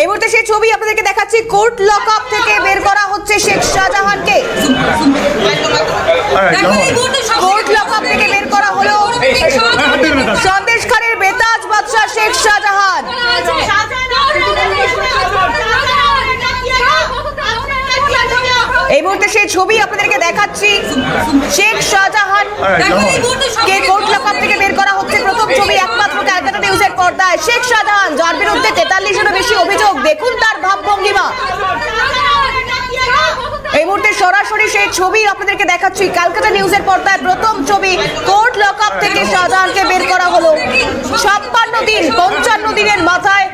এই মুহূর্তে সেই ছবি আপনাদেরকে দেখাচ্ছি কোর্ট লক আপ থেকে বের করা হচ্ছে শেখ শাহজাহানকে। কোর্ট লক আপ থেকে বের করা হলো সন্দেশ খানের বেতাজ বাদশাহ শেখ শাহজাহান। এই মুহূর্তে সেই ছবি আপনাদেরকে দেখাচ্ছি শেখ শাহজাহান কে কোর্ট লক আপ থেকে বের করা হচ্ছে। প্রথম ছবি একমাত্র নিউজের পর্দায় শেখ শাহজাহান যার বিরুদ্ধে তেতাল্লিশেরও বেশি অভিযোগ। দেখুন তার ভাবভঙ্গিমা। এই মুহূর্তে সরাসরি সেই ছবি আপনাদেরকে দেখাচ্ছি। কলকাতা নিউজের পর্দায় প্রথম ছবি কোর্ট লক আপ থেকে শাহজাহানকে বের করা হলো। ছাপ্পান্ন দিন, পঞ্চান্ন দিনের মাথায়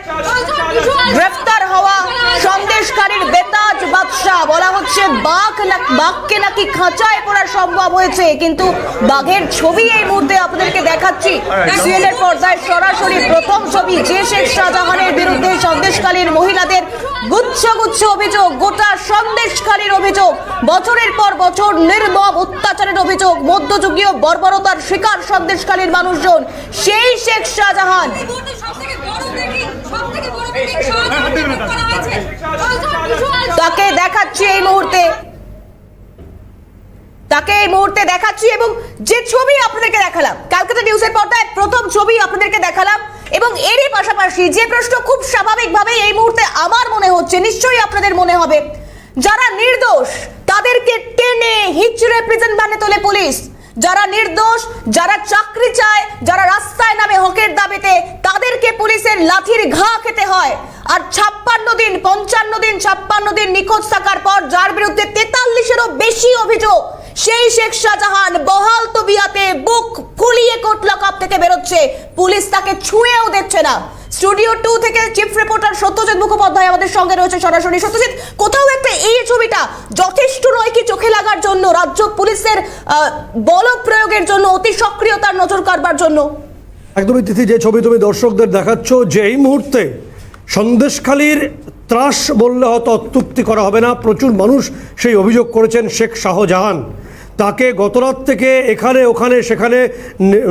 বলা হচ্ছে বাঘ না- বাঘকে নাকি খাঁচায় পড়া সম্ভব হয়েছে কিন্তু বাঘের ছবি এই মুহূর্তে আপনাদেরকে দেখাচ্ছি। সিএনএর পর্দায় সরাসরি প্রথম ছবি যে শেখ শাহজাহানের বিরুদ্ধে সন্দেশকালীর মহিলাদের গুচ্ছ গুচ্ছ অভিযোগ গোটা সন্দেশকালীর অভিযোগ বছরের পর বছর নির্মম অত্যাচারের অভিযোগ মধ্যযুগীয় বর্বরতার শিকার সন্দেশকালীর মানুষজন সেই শেখ শাহজাহান। তাকে দেখাচ্ছি এই মুহূর্তে। তাকে এই মুহূর্তে দেখাচ্ছি এবং যে ছবি আপনাদেরকে দেখালাম, ক্যালকাটা নিউজের পর্দায় প্রথম ছবি আপনাদেরকে দেখালাম এবং এরই পাশাপাশি যে প্রশ্ন খুব স্বাভাবিকভাবে এই মুহূর্তে আমার মনে হচ্ছে, নিশ্চয়ই আপনাদের মনে হবে, যারা নির্দোষ, তাদেরকে টেনে হিচড়ে প্রিজন ভ্যানে তোলে পুলিশ। যারা নির্দোষ, যারা চাকরি চায়, যারা রাস্তায় নামে হকের দাবিতে, তাদেরকে পুলিশের লাঠির ঘা খেতে হয়। আর দিন, ছাপ্পান্ন দিন নিখোঁজ থাকার পর যার বিরুদ্ধে তেতাল্লিশেরও বেশি অভিযোগ, সেই শেখ শাহজাহান বহাল তবিয়াতে বুক ফুলিয়ে কোট লকআপ থেকে বেরোচ্ছে। পুলিশ তাকে ছুঁয়েও দেখছে না। স্টুডিও টু থেকে চিফ রিপোর্টার সত্যজিৎ মুখোপাধ্যায় আমাদের সঙ্গে রয়েছে সরাসরি। সত্যজিৎ, কোথাও একটা এই ছবিটা যথেষ্ট নয় কি চোখে লাগার জন্য, রাজ্য পুলিশের বল প্রয়োগের জন্য, অতি সক্রিয়তার নজর কাড়বার জন্য? একদমই তিথি যে ছবি তুমি দর্শকদের দেখাচ্ছ যে এই মুহূর্তে সন্দেশখালীর ত্রাস বললে হয়তো অত্যুক্তি করা হবে না। প্রচুর মানুষ সেই অভিযোগ করেছেন শেখ শাহজাহান। তাকে গতরাত থেকে এখানে, ওখানে, সেখানে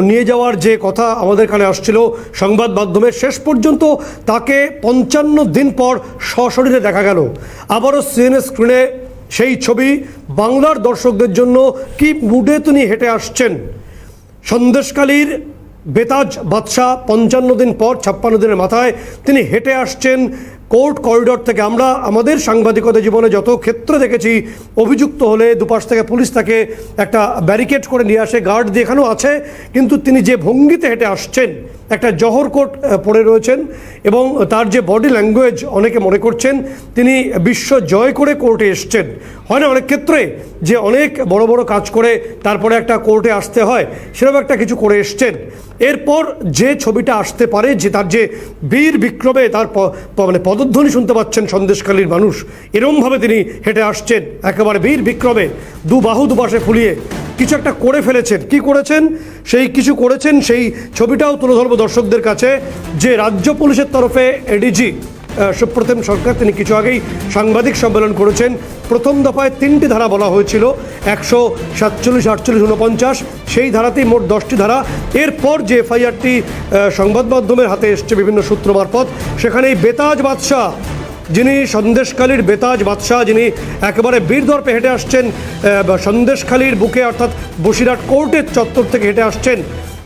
নিয়ে যাওয়ার যে কথা আমাদের এখানে আসছিল সংবাদ মাধ্যমে, শেষ পর্যন্ত তাকে পঞ্চান্ন দিন পর সশরীরে দেখা গেল। আবারও সিএনএ স্ক্রিনে সেই ছবি। বাংলার দর্শকদের জন্য কি মুডে তিনি হেঁটে আসছেন? সন্দেশকালীর বেতাজ বাদশাহ পঞ্চান্ন দিন পর, ছাপ্পান্ন দিনের মাথায় তিনি হেঁটে আসছেন। কোর্ট করিডর থেকে আমরা আমাদের সাংবাদিকতা জীবনে যত ক্ষেত্রে দেখেছি, অভিযুক্ত হলে দুপাশ থেকে পুলিশ তাকে একটা ব্যারিকেড করে নিয়ে আসে, গার্ড দিয়ে এখানেও আছে, কিন্তু তিনি যে ভঙ্গিতে হেঁটে আসছেন, একটা জহর কোট পরে রয়েছেন এবং তার যে বডি ল্যাঙ্গুয়েজ অনেকে মনে করছেন, তিনি বিশ্ব জয় করে কোর্টে এসছেন। হয় না, অনেক ক্ষেত্রে যে অনেক বড় বড় কাজ করে তারপরে একটা কোর্টে আসতে হয়, সেরকম একটা কিছু করে এসছেন। এরপর যে ছবিটা আসতে পারে, যে তার যে বীর বিক্রমে তার মানে পদধ্বনি শুনতে পাচ্ছেন সন্দেশকালীর মানুষ, এরমভাবে তিনি হেঁটে আসছেন একেবারে বীর বিক্রমে, দু বাহু দুপাশে ফুলিয়ে। কিছু একটা করে ফেলেছেন। কি করেছেন? সেই কিছু করেছেন, সেই ছবিটাও তুলে ধরবো দর্শকদের কাছে, যে রাজ্য পুলিশের তরফে এডিজি সুপ্রতিম সরকার, তিনি কিছু আগেই সাংবাদিক সম্মেলন করেছেন। প্রথম দফায় তিনটি ধারা বলা হয়েছিল, একশো সাতচল্লিশ, আটচল্লিশ উনপঞ্চাশ সেই ধারাতেই মোট দশটি ধারা। এরপর যে এফআইআরটি সংবাদ মাধ্যমের হাতে এসছে বিভিন্ন সূত্র মারফত সেখানে এই বেতাজ বাদশাহ, যিনি সন্দেশখালীর বেতাজ বাদশাহ, যিনি একেবারে বীরদর্পে হেঁটে আসছেন সন্দেশখালীর বুকে, অর্থাৎ বসিরহাট কোর্টের চত্বর থেকে হেঁটে আসছেন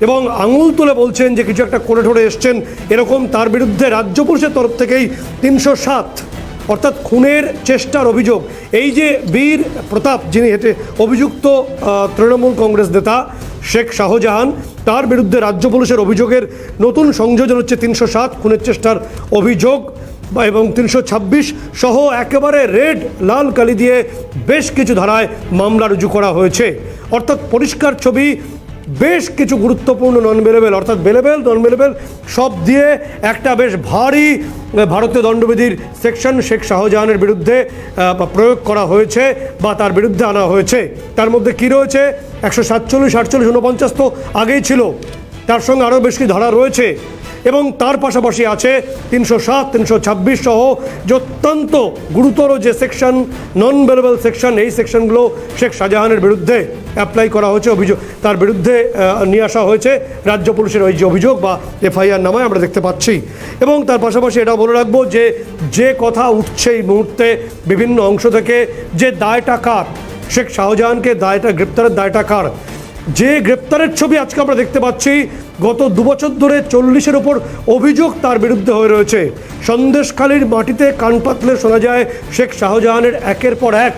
এবং আঙুল তুলে বলছেন যে কিছু একটা করে ঠরে এসছেন, এরকম তার বিরুদ্ধে রাজ্য পুলিশের তরফ থেকেই তিনশো সাত, অর্থাৎ খুনের চেষ্টার অভিযোগ। এই যে বীর প্রতাপ, যিনি হেঁটে অভিযুক্ত তৃণমূল কংগ্রেস নেতা শেখ শাহজাহান, তার বিরুদ্ধে রাজ্য পুলিশের অভিযোগের নতুন সংযোজন হচ্ছে তিনশো সাত খুনের চেষ্টার অভিযোগ এবং তিনশো ছাব্বিশ সহ একেবারে রেড, লাল কালি দিয়ে বেশ কিছু ধারায় মামলা রুজু করা হয়েছে। অর্থাৎ পরিষ্কার ছবি বেশ কিছু গুরুত্বপূর্ণ নন বেলেবেল অর্থাৎ বেলেবেল নন বেলেবেল সব দিয়ে একটা বেশ ভারী ভারতীয় দণ্ডবিধির সেকশন শেখ শাহজাহানের বিরুদ্ধে প্রয়োগ করা হয়েছে বা তার বিরুদ্ধে আনা হয়েছে। তার মধ্যে কি রয়েছে? একশো সাতচল্লিশ, আটচল্লিশ, ঊনপঞ্চাশ তো আগেই ছিল। তার সঙ্গে আরও বেশ কিছু ধারা রয়েছে। এবং তার পাশাপাশি আছে তিনশো সাত, তিনশো ছাব্বিশ সহ যে অত্যন্ত গুরুতর যে সেকশন নন ভেলেবল সেকশন, এই সেকশনগুলো শেখ শাহজাহানের বিরুদ্ধে অ্যাপ্লাই করা হয়েছে, অভিযোগ তার বিরুদ্ধে নিয়ে আসা হয়েছে রাজ্য পুলিশের ওই যে অভিযোগ বা এফআইআর নামায় আমরা দেখতে পাচ্ছি। এবং তার পাশাপাশি এটা বলে রাখব যে যে কথা উঠছে এই মুহূর্তে বিভিন্ন অংশ থেকে যে দায়টা কার, শেখ শাহজাহানকে দায়টা গ্রেপ্তারের দায়টা কার, যে গ্রেপ্তারের ছবি আজকে আমরা দেখতে পাচ্ছি গত দুবছর ধরে চল্লিশের ওপর অভিযোগ তার বিরুদ্ধে হয়ে রয়েছে। সন্দেশখালীর মাটিতে কান পাতলে শোনা যায়, শেখ শাহজাহানের একের পর এক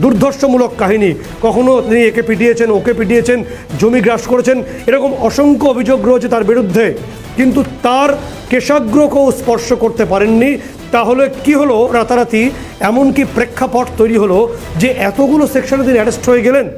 দুর্ধর্ষমূলক কাহিনী। কখনো তিনি একে পিটিয়েছেন, ওকে পিটিয়েছেন, জমি গ্রাস করেছেন, এরকম অসংখ্য অভিযোগ রয়েছে তার বিরুদ্ধে। কিন্তু তার কেশাগ্রকেও স্পর্শ করতে পারেননি। তাহলে কি হলো রাতারাতি? এমনকি প্রেক্ষাপট তৈরি হলো যে এতগুলো সেকশনে তিনি অ্যারেস্ট হয়ে গেলেন।